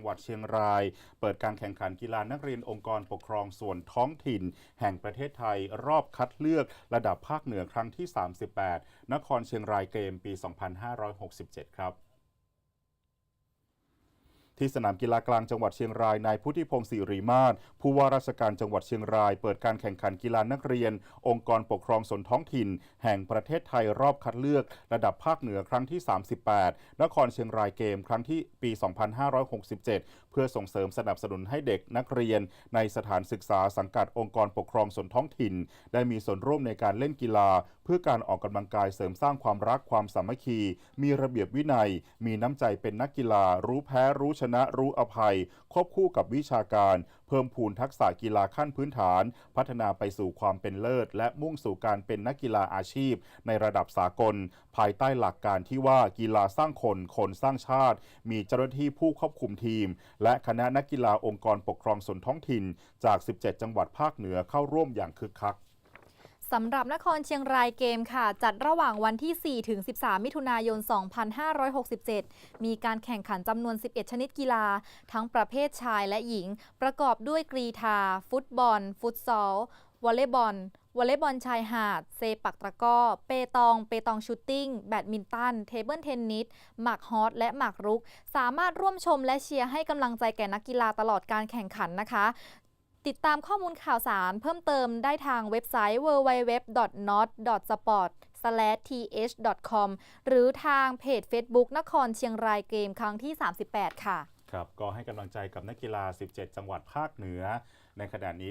จังหวัดเชียงราย เปิดการแข่งขันกีฬานักเรียนองค์กรปกครองส่วนท้องถิ่น แห่งประเทศไทยรอบคัดเลือกระดับภาคเหนือครั้งที่ 38 นครเชียงรายเกมปี 2567 ครับ ที่สนามกีฬากลางจังหวัดเชียงรายนายพุทธิพงศ์สิริมาศผู้ว่าราชการจังหวัดเชียงราย เปิดการแข่งขันกีฬานักเรียน องค์กรปกครองส่วนท้องถิ่น แห่งประเทศไทยรอบคัดเลือก ระดับภาคเหนือครั้งที่ 38 นครเชียงรายเกมครั้งที่ปี 2567 เพื่อส่งเสริมสนับสนุนให้เด็กนักเรียน ในสถานศึกษาสังกัดองค์กรปกครองส่วนท้องถิ่น ได้มีส่วนร่วมในการเล่นกีฬา เพื่อการออกกำลังกายเสริมสร้างความรักความสามัคคี มีระเบียบวินัย มีน้ำใจเป็นนักกีฬารู้แพ้รู้ชนะรู้อภัย ควบคู่กับวิชาการ เพิ่มพูนทักษะกีฬาขั้นพื้นฐาน พัฒนาไปสู่ความเป็นเลิศ และมุ่งสู่การเป็นนักกีฬาอาชีพ ในระดับสากล ภายใต้หลักการที่ว่ากีฬาสร้างคน คนสร้างชาติ มีเจ้าหน้าที่ผู้ควบคุมทีม และคณะนักกีฬาองค์กรปกครองส่วนท้องถิ่น จาก 17 จังหวัดภาคเหนือเข้าร่วมอย่างคึกคัก สำหรับนครเชียงรายเกมค่ะ จัดระหว่างวันที่ 4 ถึง 13 มิถุนายน 2567 มีการแข่งขันจำนวน 11 ชนิดกีฬา ทั้งประเภทชายและหญิง ประกอบด้วยกรีธา ฟุตบอล ฟุตซอล วอลเลย์บอลวอลเลย์บอลชายหาด เซปักตะก้อ เปตอง เปตองชูตติ้ง แบดมินตัน เทเบิลเทนนิส หมากฮอตและหมากรุก สามารถร่วมชมและเชียร์ให้กำลังใจแก่นักกีฬาตลอดการแข่งขันนะคะ ติดตามข้อมูลข่าวสารเพิ่มเติมได้ทางเว็บไซต์ www.not.sport/th.com หรือทางเพจ Facebook นครเชียงรายเกมครั้งที่ 38 ค่ะ ครับ ก็ให้กำลังใจกับนักกีฬา 17 จังหวัดภาคเหนือ ในขณะนี้